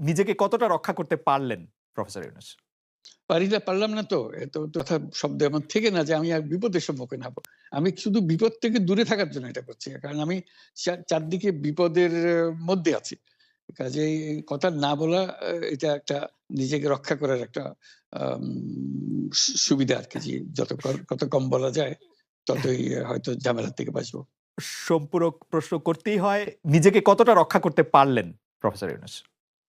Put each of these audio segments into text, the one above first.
নিজেকে কতটা রক্ষা করতে পারলেন প্রফেসর ইউনুস? পারি পারলাম না তো। এত কথা শব্দ আমার থেকে না যে আমি আর বিপদের সম্মুখীন হব। আমি শুধু বিপদ থেকে দূরে থাকার জন্য এটা করছি। কারণ আমি চারদিকে বিপদের মধ্যে আছি। কাজেই কথা না বলা এটা একটা নিজেকে রক্ষা করার একটা সুবিধা আরকি যে যত কত কম বলা যায় ততই হয়তো ঝামেলার থেকে বাঁচবো। সম্পূরক প্রশ্ন করতেই হয়। নিজেকে কতটা রক্ষা করতে পারলেন প্রফেসর ইউনুস?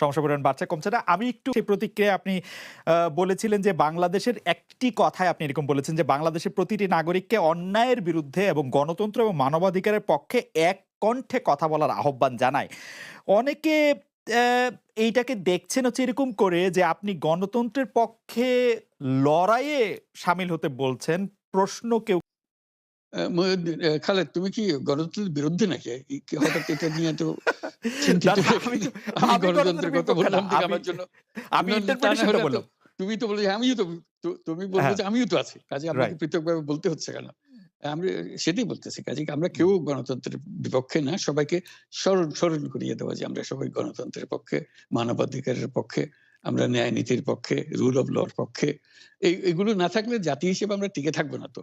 সমস্যার পরিমাণ বাড়ছে, কমছে না। আমি একটু সেই প্রতিক্রিয়া আপনি বলেছিলেন যে বাংলাদেশের একটি কথায় আপনি এরকম বলেছেন যে বাংলাদেশের প্রতিটি নাগরিককে অন্যায়ের বিরুদ্ধে এবং গণতন্ত্র এবং মানবাধিকারের পক্ষে এক কণ্ঠে কথা বলার আহ্বান জানায়। অনেকে এইটাকে দেখছেন হচ্ছে এরকম করে যে আপনি গণতন্ত্রের পক্ষে লড়াইয়ে সামিল হতে বলছেন। প্রশ্ন কেউ খালেদ তুমি কি গণতন্ত্রের বিরুদ্ধে নাকি? হঠাৎ এটা নিয়ে এত চিন্তিত আমি গণতন্ত্রের কথা বললাম আমার জন্য আমি। তুমি তো আমিও তো তুমি বলবে হ্যাঁ। যে আমিও তো আছি। আপনাকে রাইট। পৃথকভাবে বলতে হচ্ছে কেন? সেটাই বলতেছি। কাজে আমরা কেউ গণতন্ত্রের বিপক্ষে না। সবাইকে স্মরণ স্মরণ করিয়ে দেওয়া যে আমরা সবাই গণতন্ত্রের পক্ষে, মানবাধিকারের পক্ষে, আমরা ন্যায় নীতির পক্ষে, রুল অফ ল পক্ষে। এই এগুলো না থাকলে জাতি হিসেবে আমরা টিকে থাকব না তো।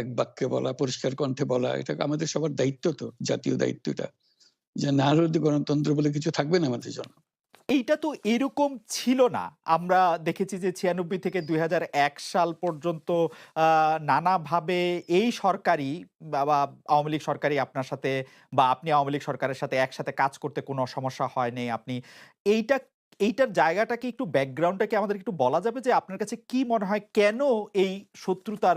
এক বাক্যে বলা, পরিষ্কার কণ্ঠে বলা এটা আমাদের সবার দায়িত্ব তো, জাতীয় দায়িত্বটা যে না হলে গণতন্ত্র বলে কিছু থাকবে না আমাদের জন্য। এইটা তো এরকম ছিল না। আমরা দেখেছি যে ৯৬ থেকে ২০০১ সাল পর্যন্ত নানাভাবে এই সরকারই বা আওয়ামী লীগ সরকারই আপনার সাথে বা আপনি আওয়ামী লীগ সরকারের সাথে একসাথে কাজ করতে কোনো সমস্যা হয়নি। আপনি এইটা এইটার জায়গাটাকে একটু ব্যাকগ্রাউন্ডটাকে আমাদের একটু বলা যাবে যে আপনার কাছে কি মনে হয় কেন এই শত্রুতার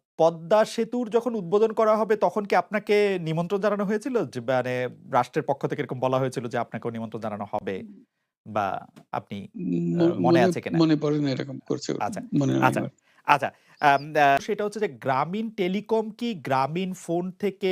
পদ্মা সেতুর যখন উদ্বোধন করা হবে তখন কি আপনাকে নিমন্ত্রণ জানানো হয়েছিল যে মানে রাষ্ট্রের পক্ষ থেকে এরকম বলা হয়েছিল যে আপনাকেও নিমন্ত্রণ জানানো হবে বা আপনি মনে আছে কিনা? মনে পড়ে না এরকম করছে আচ্ছা, মনে আচ্ছা। আচ্ছা সেটা হচ্ছে যে গ্রামীণ টেলিকম কি গ্রামীণ ফোন থেকে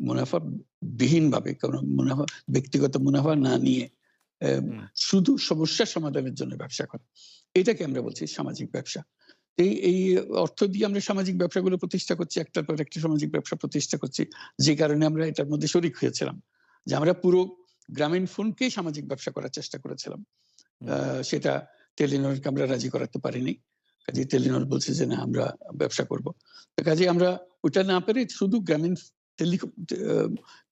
মুনাফা বিহীন ভাবে কোনো মুনাফা ব্যক্তিগত মুনাফা না নিয়ে শুধু সমস্যা সমাধানের জন্য ব্যবসা করা। এটাকে আমরা বলছি সামাজিক ব্যবসা। এই এই অর্থ দিয়ে আমরা সামাজিক ব্যবসাগুলো প্রতিষ্ঠা করছি একটার পর একটা সামাজিক ব্যবসা প্রতিষ্ঠা করছি যে কারণে আমরা এটার মধ্যে শরিক হয়েছিলাম। যে আমরা পুরো গ্রামীণ ফোনকেই সামাজিক ব্যবসা করার চেষ্টা করেছিলাম। আহ, সেটা টেলিনরকে আমরা রাজি করাতে পারিনি। কাজে টেলিনর বলছে যে না আমরা ব্যবসা করব। তো কাজে আমরা ওটা না পেরে শুধু গ্রামীণ টেলিকম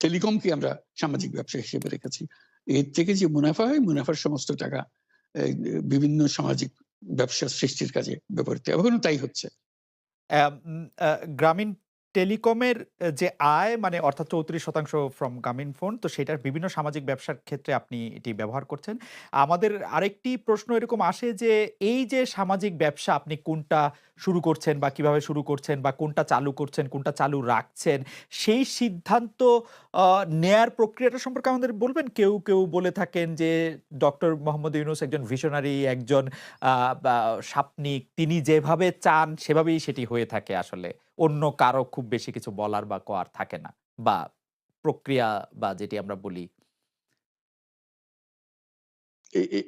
টেলিকমকে আমরা সামাজিক ব্যবসা হিসেবে রেখেছি। এর থেকে যে মুনাফা হয় মুনাফার সমস্ত টাকা বিভিন্ন সামাজিক ব্যবসা সৃষ্টির কাজে ব্যবহৃত এখনও তাই হচ্ছে। গ্রামীণ টেলিকমের যে আয় মানে অর্থাৎ চৌত্রিশ শতাংশ ফ্রম গ্রামীণ ফোন তো সেটার বিভিন্ন সামাজিক ব্যবসার ক্ষেত্রে আপনি এটি ব্যবহার করছেন। আমাদের আরেকটি প্রশ্ন এরকম আসে যে, এই যে সামাজিক ব্যবসা আপনি কোনটা শুরু করছেন বা কীভাবে শুরু করছেন বা কোনটা চালু করছেন, কোনটা চালু রাখছেন, সেই সিদ্ধান্ত নেয়ার প্রক্রিয়াটা সম্পর্কে আমাদের বলবেন? কেউ কেউ বলে থাকেন যে ডক্টর মোহাম্মদ ইউনুস একজন ভিশনারি একজন সাপনিক, তিনি যেভাবে চান সেভাবেই সেটি হয়ে থাকে আসলে। অন্য কারও খুব বেশি কিছু বলার বা করার থাকে না। বা প্রক্রিয়া বা যেটি আমরা বলি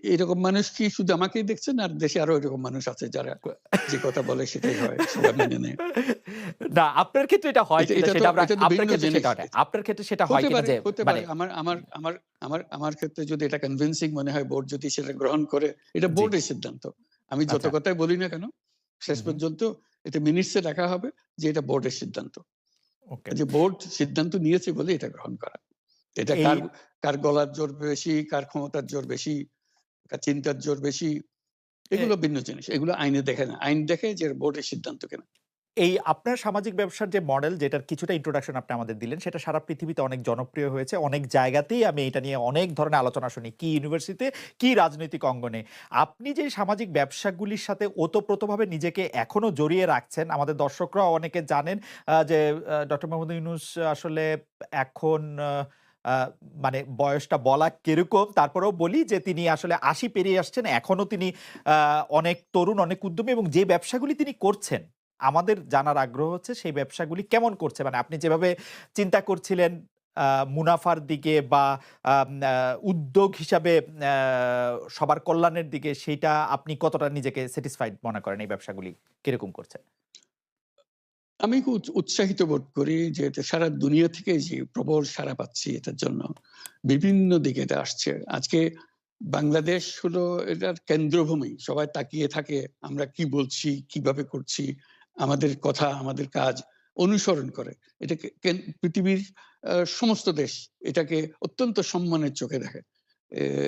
এরকম মানুষ কি শুধু আমাকেই দেখছেন? আর দেশে আরও এরকম মানুষ আছে যারা যে কথা বলে সেটাই হয় সবাই মেনে নেয়। না আপনার ক্ষেত্রে এটা হয় সেটা আপনার ক্ষেত্রে সেটা হয়। আপনার ক্ষেত্রে সেটা হয় কিনা যে মানে আমার আমার আমার আমার আমার আমার ক্ষেত্রে যদি এটা কনভিন্সিং মনে হয় বোর্ড যদি সেটা গ্রহণ করে এটা বোর্ডের সিদ্ধান্ত। আমি যত আচ্ছা। কথাই বলি না কেন শেষ পর্যন্ত এটা মিনিটসে রাখা হবে যে এটা বোর্ডের সিদ্ধান্ত। যে বোর্ড সিদ্ধান্ত নিয়েছে বলে এটা গ্রহণ করা। এটা কার কার গলার জোর বেশি কার ক্ষমতার জোর বেশি কার চিন্তার জোর বেশি এগুলো ভিন্ন জিনিস এগুলো আইনে দেখে না। আইন দেখে যে বোর্ডের সিদ্ধান্ত কেনা। এই আপনার সামাজিক ব্যবসার যে মডেল যেটার কিছুটা ইন্ট্রোডাকশন আপনি আমাদের দিলেন, সেটা সারা পৃথিবীতে অনেক জনপ্রিয় হয়েছে। অনেক জায়গাতেই আমি এটা নিয়ে অনেক ধরনের আলোচনা শুনি। কি ইউনিভার্সিটিতে কি রাজনৈতিক অঙ্গনে। আপনি যে সামাজিক ব্যবসাগুলির সাথে ওতপ্রোতভাবে নিজেকে এখনও জড়িয়ে রাখছেন, আমাদের দর্শকরা অনেকে জানেন যে ডক্টর মোহাম্মদ ইউনুস আসলে এখন মানে বয়সটা বলা কীরকম। তারপরেও বলি যে, তিনি আসলে আশি পেরিয়ে আসছেন। এখনও তিনি অনেক তরুণ, অনেক উদ্যমী এবং যে ব্যবসাগুলি তিনি করছেন আমাদের জানার আগ্রহ হচ্ছে সেই ব্যবসাগুলি কেমন করছে? মানে আপনি যেভাবে চিন্তা করছিলেন মুনাফার দিকে বা উদ্যোগ হিসাবে সবার কল্যাণের দিকে সেটা আপনি কতটা নিজেকে স্যাটিসফাইড মনে করেন এই ব্যবসাগুলি কীরকম করছে? আমি খুব উৎসাহিত বোধ করি যে সারা দুনিয়া থেকে যে প্রবল সারা পাচ্ছি এটার জন্য। বিভিন্ন দিকে এটা আসছে। আজকে বাংলাদেশ হলো এটার কেন্দ্রভূমি। সবাই তাকিয়ে থাকে আমরা কি বলছি, কীভাবে করছি? আমাদের কথা আমাদের কাজ অনুসরণ করে। এটাকে পৃথিবীর সমস্ত দেশ এটাকে অত্যন্ত সম্মানের চোখে দেখে।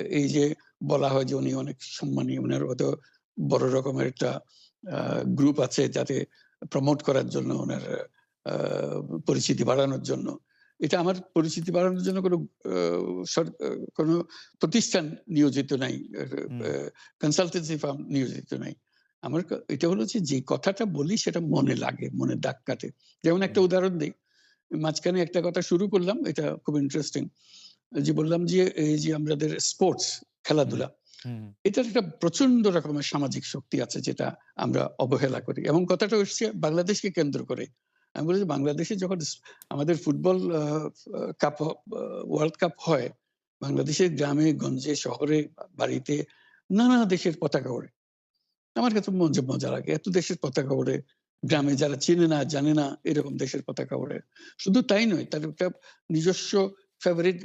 এই যে বলা হয় যে উনি অনেক সম্মানী ওনার অত বড় রকমের একটা গ্রুপ আছে যাতে প্রমোট করার জন্য ওনার আহ, পরিচিতি বাড়ানোর জন্য। এটা আমার পরিচিতি বাড়ানোর জন্য কোনো কোনো প্রতিষ্ঠান নিয়োজিত নাই কনসালটেন্সি ফার্ম নিয়োজিত নাই। আমার এটা হলো যে যে কথাটা বলি সেটা মনে লাগে মনে দাগ কাটে। যেমন একটা উদাহরণ দিই। মাঝখানে একটা কথা শুরু করলাম এটা খুব ইন্টারেস্টিং যে বললাম যে এই যে আমাদের স্পোর্টস খেলাধুলা এটার একটা প্রচণ্ড রকমের সামাজিক শক্তি আছে যেটা আমরা অবহেলা করি। এবং কথাটা হচ্ছে বাংলাদেশকে কেন্দ্র করে। আমি বলি যে বাংলাদেশে যখন আমাদের ফুটবল কাপ ওয়ার্ল্ড কাপ হয় বাংলাদেশের গ্রামে গঞ্জে শহরে বাড়িতে নানা দেশের পতাকা ওড়ে। আমার কাছে মজা লাগে। এত দেশের পতাকা ওড়ে গ্রামে যারা চেনে না জানে না এরকম দেশের পতাকা ওড়ে। শুধু তাই নয় তার একটা নিজস্ব ফেভারিট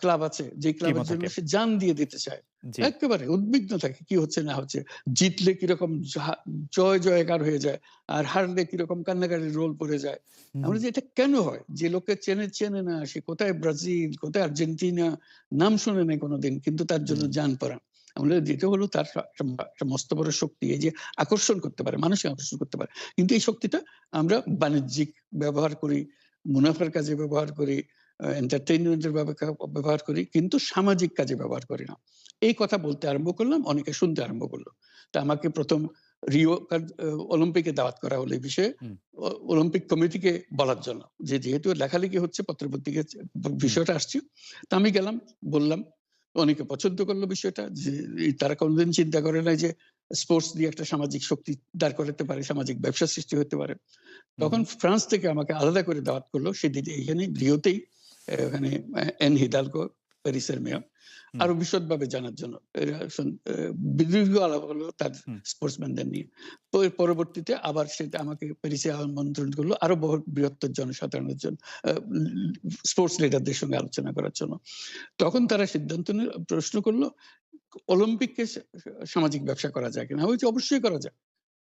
ক্লাব আছে। যে ক্লাবের জন্য সে জান দিয়ে দিতে চায়। একেবারে উদ্বিগ্ন থাকে কি হচ্ছে না হচ্ছে। জিতলে কীরকম জয় জয়কার হয়ে যায় আর হারলে কীরকম কান্নাকাটির রোল পড়ে যায়। আমরা যে এটা কেন হয়? যে লোকে চেনে চেনে না সে কোথায় ব্রাজিল কোথায় আর্জেন্টিনা নাম শুনে নেই কোনোদিন কিন্তু তার জন্য। যান পড়া আমরা যেটা হলো তার একটা মস্ত বড় শক্তি এই যে আকর্ষণ করতে পারে মানুষকে আকর্ষণ করতে পারে। কিন্তু এই শক্তিটা আমরা বাণিজ্যিক ব্যবহার করি মুনাফার কাজে ব্যবহার করি এন্টারটেইনমেন্টের ব্যবহার করি কিন্তু সামাজিক কাজে ব্যবহার করি না। এই কথা বলতে আরম্ভ করলাম অনেকে শুনতে আরম্ভ করল। তা আমাকে প্রথম রিও অলিম্পিকে দাওয়াত করা হলো এই বিষয়ে। অলিম্পিক কমিটিকে বলার জন্য। যে যেহেতু লেখালেখি হচ্ছে পত্রপত্রিকা বিষয়টা আসছে। তা আমি গেলাম বললাম অনেকে পছন্দ করল বিষয়টা যে তারা কোনোদিন চিন্তা করে নাই যে স্পোর্টস দিয়ে একটা সামাজিক শক্তি দাঁড় করাতে পারে সামাজিক ব্যবসা সৃষ্টি হতে পারে। তখন ফ্রান্স থেকে আমাকে আলাদা করে দাওয়াত করল সেদিন এইখানে রিওতেই ওখানে এন হিদালকো প্যারিসের মেয়র। আরও বিশদভাবে জানার জন্য দীর্ঘ আলাপ হলো তার স্পোর্টসম্যানদের নিয়ে। পরে- পরবর্তীতে আবার সেটা আমাকে প্যারিসে আমন্ত্রণ করল আরও বহু বৃহত্তর জনসাধারণের জন্য স্পোর্টস লিডারদের সঙ্গে আলোচনা করার জন্য। তখন তারা সিদ্ধান্ত প্রশ্ন করল অলিম্পিককে সা- সামাজিক ব্যবসা করা যায় কিনা? বলছি, অবশ্যই করা যায়।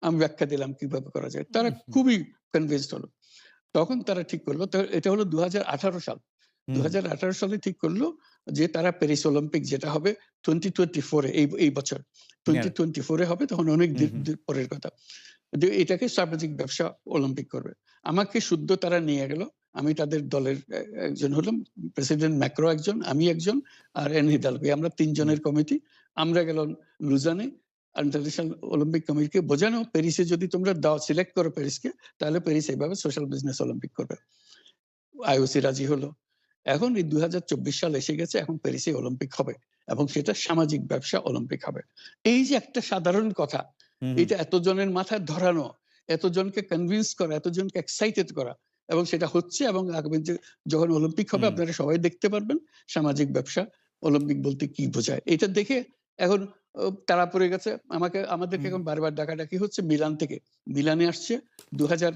আমি ব্যাখ্যা দিলাম কীভাবে করা যায়। তারা। খুবই কনভিন্সড হলো। তখন তারা ঠিক করল এটা হলো দুহাজার আঠারো সাল। দু হাজার আঠারো সালে ঠিক করল যে তারা প্যারিস অলিম্পিক যেটা হবে টোয়েন্টি টোয়েন্টি ফোরে এই এই বছর। টোয়েন্টি টোয়েন্টি ফোরে হবে তখন অনেক পরের কথা। এটাকে সামাজিক ব্যবসা অলিম্পিক করবে। আমাকে শুদ্ধ তারা নিয়ে গেল। আমি তাদের দলের একজন হলাম। প্রেসিডেন্ট ম্যাক্রো একজন আমি একজন আর এন হিদালবি আমরা তিনজনের কমিটি। আমরা গেলাম লুজানে ইন্টারন্যাশনাল অলিম্পিক কমিটিকে। বোঝানো প্যারিসে যদি তোমরা দাও সিলেক্ট করো প্যারিসকে তাহলে প্যারিস এইভাবে সোশ্যাল বিজনেস অলিম্পিক করবে। আইওসি রাজি হলো। এখন এই দুই সাল এসে গেছে এখন প্যারিসে অলিম্পিক হবে এবং সেটা সামাজিক ব্যবসা অলিম্পিক হবে। এই যে একটা সাধারণ কথা এটা এতজনের মাথায় ধরানো এতজনকে কনভিন্স করা এতজনকে এক্সাইটেড করা এবং সেটা হচ্ছে এবং আগামী যখন অলিম্পিক হবে আপনারা সবাই দেখতে পারবেন সামাজিক ব্যবসা অলিম্পিক বলতে কি বোঝায়। এটা দেখে এখন তারা পড়ে গেছে আমাকে আমাদেরকে এখন বারবার ডাকাডাকি হচ্ছে মিলান থেকে। মিলানে আসছে দু হাজার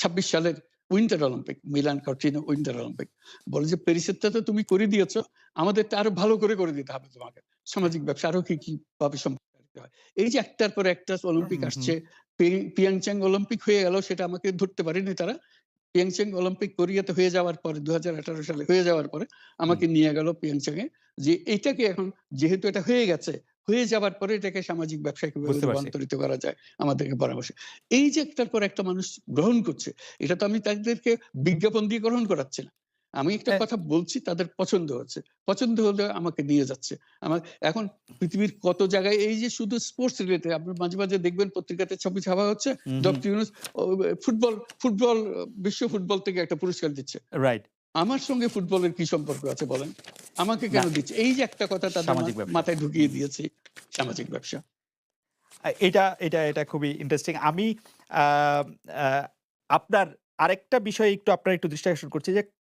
ছাব্বিশ সালের winter Olympic Milan Cortina winter Olympic বলে যে প্যারিসেরটা তো তুমি করে দিয়েছ আমাদেরটা আরও ভালো করে করে দিতে হবে তোমাকে। সামাজিক ব্যবসা আরও কি কি ভাবে সম্পর্কিত হয়? এই যে একটার পর একটা অলিম্পিক। আসছে পিয়াংচাং অলিম্পিক হয়ে গেল সেটা আমাকে ধরতে পারেনি তারা। পিয়াংচাং অলিম্পিক কোরিয়াতে হয়ে যাওয়ার পরে দু সালে হয়ে যাওয়ার পরে আমাকে নিয়ে গেল পিয়াংচাং এ যে এটাকে এখন যেহেতু এটা হয়ে গেছে হয়ে যাওয়ার পরে এটাকে সামাজিক ব্যবসায় কীভাবে রূপান্তরিত করা যায় আমাদেরকে পরামর্শ। এই যে একটার পর একটা মানুষ গ্রহণ করছে এটা তো আমি তাদেরকে বিজ্ঞাপন দিয়ে গ্রহণ করাচ্ছি না। আমি একটা হ্যাঁ। কথা বলছি তাদের পছন্দ হচ্ছে। পছন্দ হলে আমাকে নিয়ে যাচ্ছে। আমার এখন পৃথিবীর কত জায়গায় এই যে শুধু স্পোর্টস রিলেটেড আপনি মাঝে মাঝে দেখবেন পত্রিকাতে ছবি ছাপা হচ্ছে ডক্টর ইউনুস ফুটবল ফুটবল বিশ্ব ফুটবল থেকে একটা পুরস্কার দিচ্ছে। রাইট আমার সঙ্গে ফুটবলের কি সম্পর্ক আছে বলেন? আমাকে কেন দিচ্ছে? এই যে একটা কথা তাদের। মাথায় ঢুকিয়ে দিয়েছে সামাজিক ব্যবসা। এটা এটা এটা খুবই ইন্টারেস্টিং আমি আহ, আহ, আপনার আরেকটা বিষয়ে একটু আপনার একটু দৃষ্টি আকর্ষণ করছি যে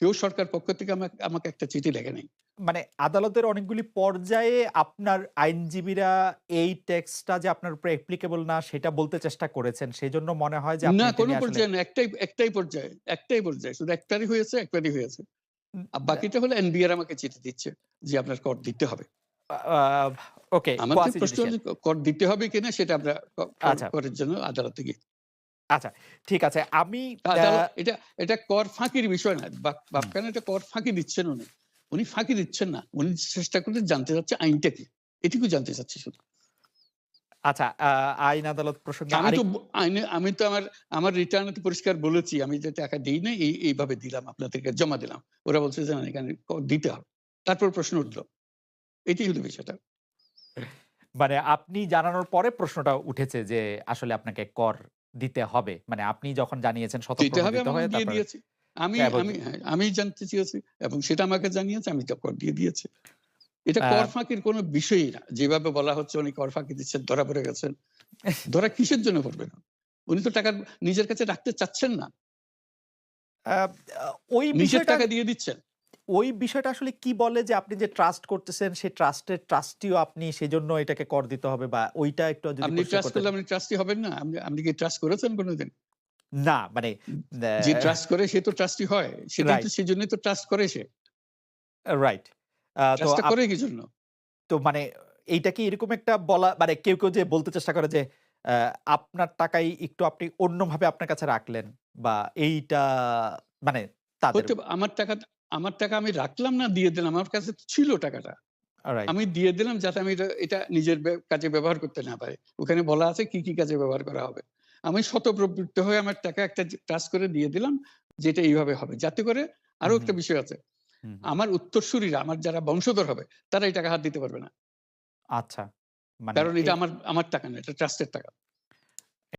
কেউ সরকার পক্ষ থেকে আমা আমাকে একটা চিঠি লেখে নাই। মানে আদালতের অনেকগুলি পর্যায়ে আপনার আইনজীবীরা এই ট্যাক্সটা যে আপনার উপরে অ্যাপ্লিকেবল না সেটা বলতে চেষ্টা করেছেন। সেই জন্য মনে হয় যে না কোন পর্যায়ে না। একটাই একটাই পর্যায়ে, একটাই পর্যায়ে। শুধু একটারই হয়েছে, একবারই হয়েছে। আর বাকিটা হলো এনবিআর আমাকে চিঠি দিচ্ছে যে আপনার কর দিতে হবে। ওকে, আমাদের প্রশ্ন কর দিতে হবে কিনা সেটা আমরা ক কর আচ্ছা। করের জন্য আদালতে গিয়ে আচ্ছা, ঠিক আছে। আমি এটা এটা কর ফাঁকির বিষয় না। বাপ হুম। বাপখানে এটা কর ফাঁকি দিচ্ছেন উনি। উনি ফাঁকি দিচ্ছেন না। উনি চেষ্টা করতে জানতে চাচ্ছে আইনটা কি? এটুকু জানতে চাচ্ছি শুধু। আচ্ছা, আইন আদালত প্রসঙ্গে আমি তো আইনে আমি তো আমার আমার রিটার্ন তো পরিষ্কার বলেছি আমি যে টাকা দেই নাই এই এইভাবে দিলাম আপনাদেরকে জমা দিলাম। ওরা বলছে যে না এখানে দিতে হবে। তারপর প্রশ্ন উঠল। এটাই হলো বিষয়টা। মানে আপনি জানানোর পরে প্রশ্নটা উঠেছে যে আসলে আপনাকে কর দিতে হবে। মানে আপনি যখন জানিয়েছেন দিতে হবে স্বতঃপ্রণোদিত এবং হয়ে আমি দিয়ে দিয়েছি। আমি আমি হ্যাঁ, আমি জানতে চেয়েছি এবং সেটা আমাকে জানিয়েছে আমি কর দিয়ে দিয়েছি। এটা কর ফাঁকির কোনো বিষয়ই না। যেভাবে বলা হচ্ছে উনি কর ফাঁকি দিচ্ছেন, ধরা পড়ে গেছেন। ধরা কিসের জন্য পড়বেন? উনি তো টাকা নিজের কাছে রাখতে চাচ্ছেন না। ওই নিজের টাকা দিয়ে দিচ্ছেন। ওই বিষয়টা আসলে কি বলে যে আপনি যে ট্রাস্ট করতেছেন সেই ট্রাস্টের ট্রাস্টিও আপনি সেজন্য এটাকে কর দিতে হবে বা ওইটা একটু যদি আপনি ট্রাস্ট করলে আপনি ট্রাস্টি হবেন না? আপনি আপনি কি ট্রাস্ট করেছেন কোনদিন? না, মানে যে ট্রাস্ট করে সে তো ট্রাস্টি হয়। সেটাই তো। সেজন্যই তো ট্রাস্ট করে সে। রাইট। তো করে কি জন্য? তো মানে এইটা কি এরকম একটা বলা মানে কেউ, কেউ যে বলতে চেষ্টা করে যে আপনার টাকাই একটু আপনি অন্যভাবে আপনার কাছে রাখলেন বা এইটা মানে আমার টাকা আমার টাকা আমি রাখলাম না দিয়ে দিলাম। আমার কাছে ছিল টাকাটা। আমি দিয়ে দিলাম যাতে আমি এটা নিজের কাজে ব্যবহার করতে না পারি। ওখানে বলা আছে কি, কি কাজে ব্যবহার করা হবে। আমি স্বতঃপ্রবৃত্ত হয়ে আমার টাকা একটা ট্রাস্ট করে দিয়ে দিলাম যেটা এইভাবে হবে। যাতে করে আরও একটা বিষয় আছে। আমার উত্তরসূরিরা আমার যারা বংশধর হবে তারা এই টাকা হাত দিতে পারবে না। আচ্ছা। মানে কারণ এটা আমার আমার টাকা না। এটা ট্রাস্টের টাকা।